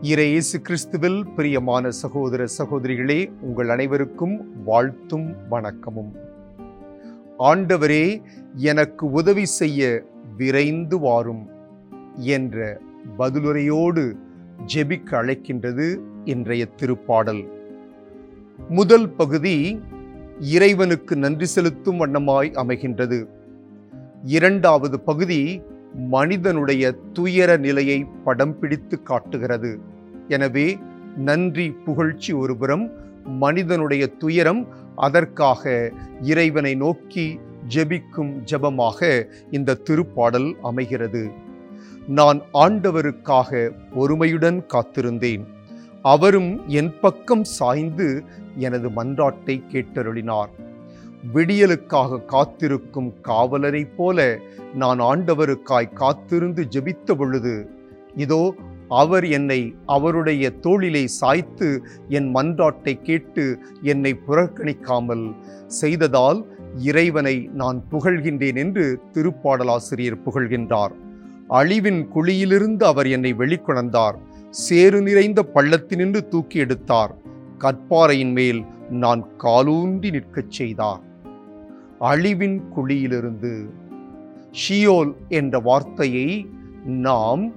இறை இயேசு கிறிஸ்துவில் பிரியமான சகோதர சகோதரிகளே உங்கள் அனைவருக்கும் வாழ்த்தும் வணக்கமும். ஆண்டவரே எனக்கு உதவி செய்ய விரைந்து வாரும் என்ற பதிலுரையோடு ஜெபிக்க அழைக்கின்றது இன்றைய திருப்பாடல். முதல் பகுதி இறைவனுக்கு நன்றி செலுத்தும் வண்ணமாய் அமைகின்றது. இரண்டாவது பகுதி மனிதனுடைய துயர நிலையை படம் பிடித்து காட்டுகிறது. எனவே நன்றி புகழ்ச்சி ஒருபுறம் மனிதனுடைய துயரம் அதற்காக இறைவனை நோக்கி ஜெபிக்கும் ஜெபமாக இந்த திருப்பாடல் அமைகிறது. நான் ஆண்டவருக்காக பொறுமையுடன் காத்திருந்தேன். அவரும் என் பக்கம் சாய்ந்து எனது மன்றாட்டை கேட்டருளினார். விடியலுக்காக காத்திருக்கும் காவலரைப் போல நான் ஆண்டவருக்காய் காத்திருந்து ஜெபித்த பொழுது இதோ அவர் என்னை அவருடைய தோளிலே சாய்த்து என் மன்றாட்டை கேட்டு என்னை புறக்கணிக்காமல் செய்ததால் இறைவனை நான் புகழ்கின்றேன் என்று திருப்பாடலாசிரியர் புகழ்கின்றார். அழிவின் குழியிலிருந்து அவர் என்னை வெளிக்கொணர்ந்தார். சேறு நிறைந்த பள்ளத்தினின்று தூக்கி எடுத்தார். கற்பாறையின் மேல் நான் காலூன்றி நிற்கச் செய்தார். அழிவின் குழியிலிருந்து. ஷியோல் என்ற வார்த்தையை நாம்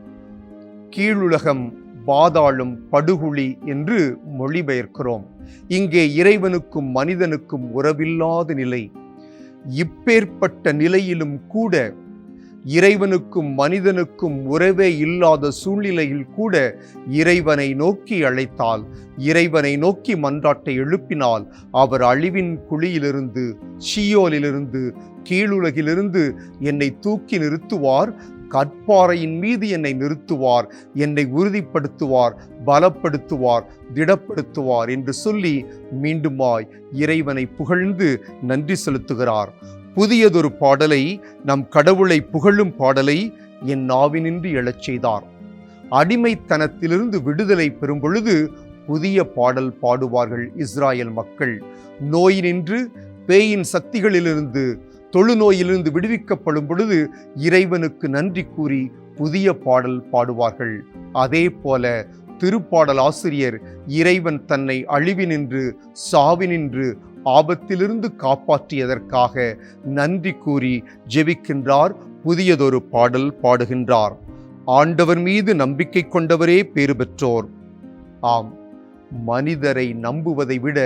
கீழுலகம் பாதாளும் படுகுழி என்று மொழிபெயர்க்கிறோம். இங்கே இறைவனுக்கும் மனிதனுக்கும் உறவில்லாத நிலை. இப்பேற்பட்ட நிலையிலும் கூட இறைவனுக்கும் மனிதனுக்கும் உறவே இல்லாத சூழ்நிலையில் கூட இறைவனை நோக்கி அழைத்தால் இறைவனை நோக்கி மன்றாட்டை எழுப்பினால் அவர் அழிவின் குழியிலிருந்து ஷியோலிலிருந்து கீழுலகிலிருந்து என்னை தூக்கி நிறுத்துவார். கற்பாறையின் மீது என்னை நிறுத்துவார். என்னை உறுதிப்படுத்துவார் பலப்படுத்துவார் திடப்படுத்துவார் என்று சொல்லி மீண்டுமாய் இறைவனை புகழ்ந்து நன்றி செலுத்துகிறார். புதியதொரு பாடலை நம் கடவுளை புகழும் பாடலை என் நாவினின்று எழச் செய்தார். அடிமைத்தனத்திலிருந்து விடுதலை பெறும் பொழுது புதிய பாடல் பாடுவார்கள் இஸ்ராயல் மக்கள். நோயினின்று பேயின் சக்திகளிலிருந்து தொழுநோயிலிருந்து விடுவிக்கப்படும் பொழுது இறைவனுக்கு நன்றி கூறி புதிய பாடல் பாடுவார்கள். அதே போல திருப்பாடல் ஆசிரியர் இறைவன் தன்னை அழிவினின்று சாவினின்று ஆபத்திலிருந்து காப்பாற்றியதற்காக நன்றி கூறி ஜெபிக்கின்றார். புதியதொரு பாடல் பாடுகின்றார். ஆண்டவர் மீது நம்பிக்கை கொண்டவரே பேறு பெற்றோர் ஆம் மனிதரை நம்புவதை விட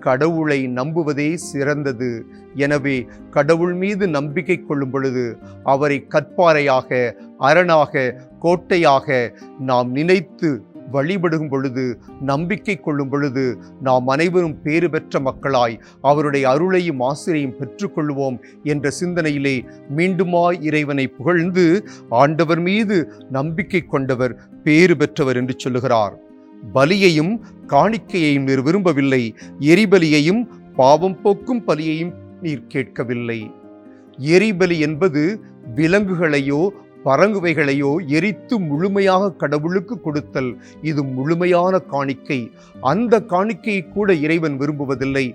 கடவுளை நம்புவதே சிறந்தது. எனவே கடவுள் மீது நம்பிக்கை கொள்ளும் பொழுது அவரை கற்பாறையாக அரணாக கோட்டையாக நாம் நினைத்து வழிபடும் பொழுது நம்பிக்கை கொள்ளும் பொழுது நாம் அனைவரும் பேறு பெற்ற மக்களாய் அவருடைய அருளையும் ஆசிரியையும் பெற்றுக்கொள்வோம் என்ற சிந்தனையிலே மீண்டுமாய் இறைவனை புகழ்ந்து ஆண்டவர் மீது நம்பிக்கை கொண்டவர் பேறு பெற்றவர் என்று சொல்லுகிறார். பலியையும் காணிக்கையையும் நீர் விரும்பவில்லை எரிபலியையும் பாவம் போக்கும் பலியையும் நீர் கேட்கவில்லை. எரிபலி என்பது விலங்குகளையோ பரங்குவைகளையோ எரித்து முழுமையாக கடவுளுக்கு கொடுத்தல். இது முழுமையான காணிக்கை. அந்த காணிக்கையை கூட இறைவன் விரும்புவதில்லை.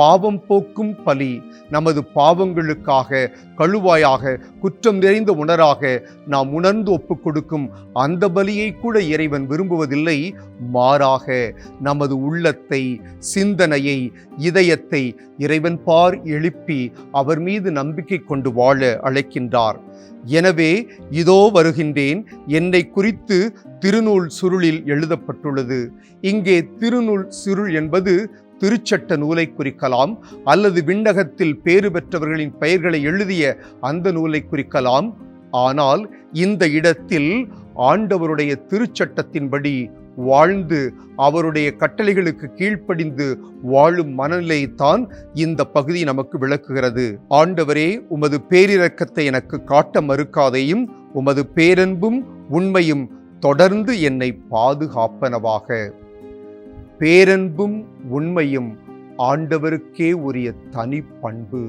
பாவம் போக்கும் பலி நமது பாவங்களுக்காக கழுவாயாக குற்றம் நிறைந்த உணராக நாம் உணர்ந்து ஒப்புக் கொடுக்கும் அந்த பலியை கூட இறைவன் விரும்புவதில்லை. மாறாக நமது உள்ளத்தை சிந்தனையை இதயத்தை இறைவன் பார் எழுப்பி அவர் மீது நம்பிக்கை கொண்டு வாழ அழைக்கின்றார். எனவே இதோ வருகின்றேன். என்னை குறித்து திருநூல் சுருளில் எழுதப்பட்டுள்ளது. இங்கே திருநூல் சுருள் என்பது திருச்சட்ட நூலை குறிக்கலாம் அல்லது விண்ணகத்தில் பேறு பெற்றவர்களின் பெயர்களை எழுதிய அந்த நூலை குறிக்கலாம். ஆனால் இந்த இடத்தில் ஆண்டவருடைய திருச்சட்டத்தின்படி வாழ்ந்து அவருடைய கட்டளைகளுக்கு கீழ்ப்படிந்து வாழும் மனநிலையைத்தான் இந்த பகுதி நமக்கு விளக்குகிறது. ஆண்டவரே உமது பேரிரக்கத்தை எனக்கு காட்ட மறுக்காதையும் உமது பேரன்பும் உண்மையும் தொடர்ந்து என்னை பாதுகாப்பனவாக. பேரன்பும் உண்மையும் ஆண்டவருக்கே உரிய தனி பண்பு.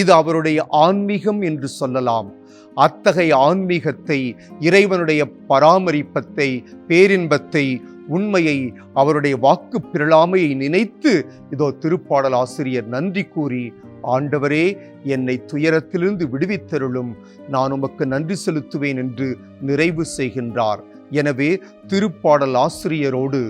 இது அவருடைய ஆன்மீகம் என்று சொல்லலாம். அத்தகைய ஆன்மீகத்தை இறைவனுடைய பராமரிப்பத்தை பேரின்பத்தை உண்மையை அவருடைய வாக்கு பிறழாமையை நினைத்து இதோ திருப்பாடல் ஆசிரியர் நன்றி கூறி ஆண்டவரே என்னை துயரத்திலிருந்து விடுவித்தருளும். நான் உமக்கு நன்றி செலுத்துவேன் என்று நிறைவு செய்கின்றார். எனவே திருப்பாடல் ஆசிரியரோடு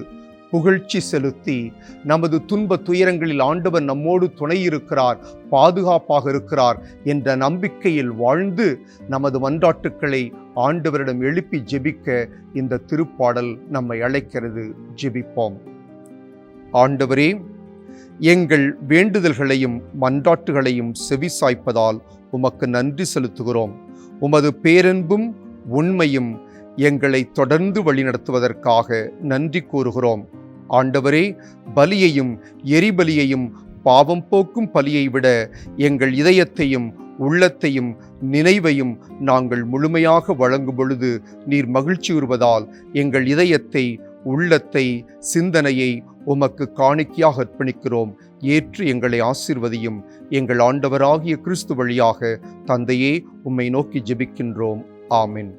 புகழ்ச்சி செலுத்தி நமது துன்ப துயரங்களில் ஆண்டவர் நம்மோடு துணை இருக்கிறார் பாதுகாப்பாக இருக்கிறார் என்ற நம்பிக்கையில் வாழ்ந்து நமது மன்றாட்டுக்களை ஆண்டவரிடம் எழுப்பி ஜெபிக்க இந்த திருப்பாடல் நம்மை அழைக்கிறது. ஜெபிப்போம். ஆண்டவரே எங்கள் வேண்டுதல்களையும் மன்றாட்டுகளையும் செவிசாய்ப்பதால் உமக்கு நன்றி செலுத்துகிறோம். உமது பேரன்பும் உண்மையும் எங்களை தொடர்ந்து வழிநடத்துவதற்காக நன்றி கூறுகிறோம். ஆண்டவரே பலியையும் எரிபலியையும் பாவம் போக்கும் பலியை விட எங்கள் இதயத்தையும் உள்ளத்தையும் நினைவையும் நாங்கள் முழுமையாக வழங்கும் பொழுது நீர் மகிழ்ச்சியுறுவதால் எங்கள் இதயத்தை உள்ளத்தை சிந்தனையை உமக்கு காணிக்கையாக அர்ப்பணிக்கிறோம். ஏற்று எங்களை ஆசிர்வதியும். எங்கள் ஆண்டவராகிய கிறிஸ்து வழியாக தந்தையே உம்மை நோக்கி ஜெபிக்கின்றோம். ஆமின்.